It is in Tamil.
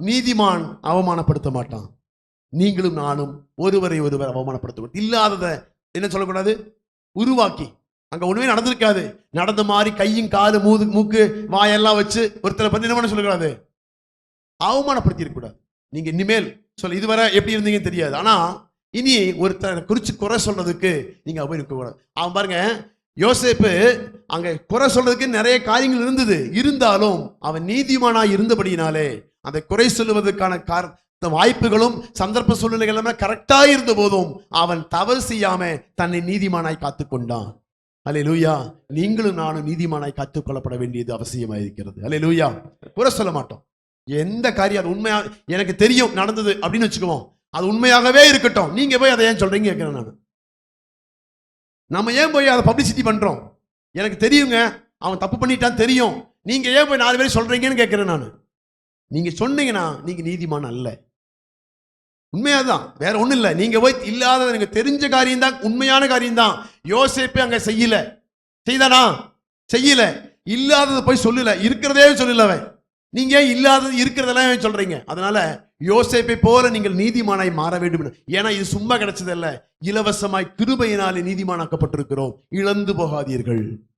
நீதிமான் அவமானப்படுத்த மாட்டான் நீங்களும் நானும் ஒருவரை ஒருவர் அவமானப்படுத்த இல்லாததை என்ன சொல்லக்கூடாது? உருவாக்கி. அங்க ஒண்ணுமே நடந்திருக்காது. நடந்த மாதிரி கையும் காலு மூது மூக்கு வாயெல்லாம் வச்சு ஒருத்தரை பத்தி என்ன சொல்லக்கூடாது. அவமானப்படுத்தி இருக்கக்கூடாது நீங்க இனிமேல் சொல்ல இதுவரை எப்படி இருந்தீங்கன்னு தெரியாது. ஆனா இனி ஒருத்தரை குறிச்சு குறை சொல்றதுக்கு நீங்க போய் நிற்க கூடாது அவன் பாருங்க யோசேப்பு அங்க குறை சொல்றதுக்கு நிறைய காரியங்கள் இருந்தது. இருந்தாலும் அவன் நீதிமானா இருந்தபடியினாலே அதை குறை சொல்லுவதற்கான கார இந்த வாய்ப்புகளும் சந்தர்ப்ப சூழ்நிலைகள் எல்லாமே கரெக்டா இருந்த போதும் அவன் தவறு செய்யாம தன்னை நீதிமானாய் காத்துக்கொண்டான் அலே லூயா நீங்களும் நானும் நீதிமானாய் காத்துக்கொள்ளப்பட வேண்டியது அவசியமா இருக்கிறது. அலே லூயா குறை சொல்ல மாட்டோம். எந்த காரியம் அது உண்மையா எனக்கு தெரியும் நடந்தது அப்படின்னு வச்சுக்குவோம். அது உண்மையாகவே இருக்கட்டும். நீங்க போய் அதை ஏன் சொல்றீங்க? கேட்கிறேன் நான். நம்ம ஏன் போய் அதை பப்ளிசிட்டி பண்றோம்? எனக்கு தெரியுங்க. அவன் தப்பு பண்ணிட்டான் தெரியும். நீங்க ஏன் போய் நாலு பேர் சொல்றீங்கன்னு கேட்கிறேன் நான். நீங்க சொன்னீங்கன்னா நீங்க நீதிமான் அல்ல. உண்மையாதான் வேற ஒண்ணும் இல்லை. நீங்க போய் இல்லாத எனக்கு தெரிஞ்ச காரியம் தான் உண்மையான காரியம் தான் யோசேப்பே அங்க செய்யல. செய்தானா? செய்யல. இல்லாததை போய் சொல்லல. இருக்கிறதே சொல்லலவன் நீங்க ஏன் இல்லாதது இருக்கிறதெல்லாம் சொல்றீங்க? அதனால யோசேப்பை போல நீங்கள் நீதிமானாய் மாற வேண்டும். என்று. ஏன்னா இது சும்மா கிடைச்சதல்ல. இலவசமாய் கிருபையினாலே நீதிமானாக்கப்பட்டிருக்கிறோம். இழந்து போகாதீர்கள்.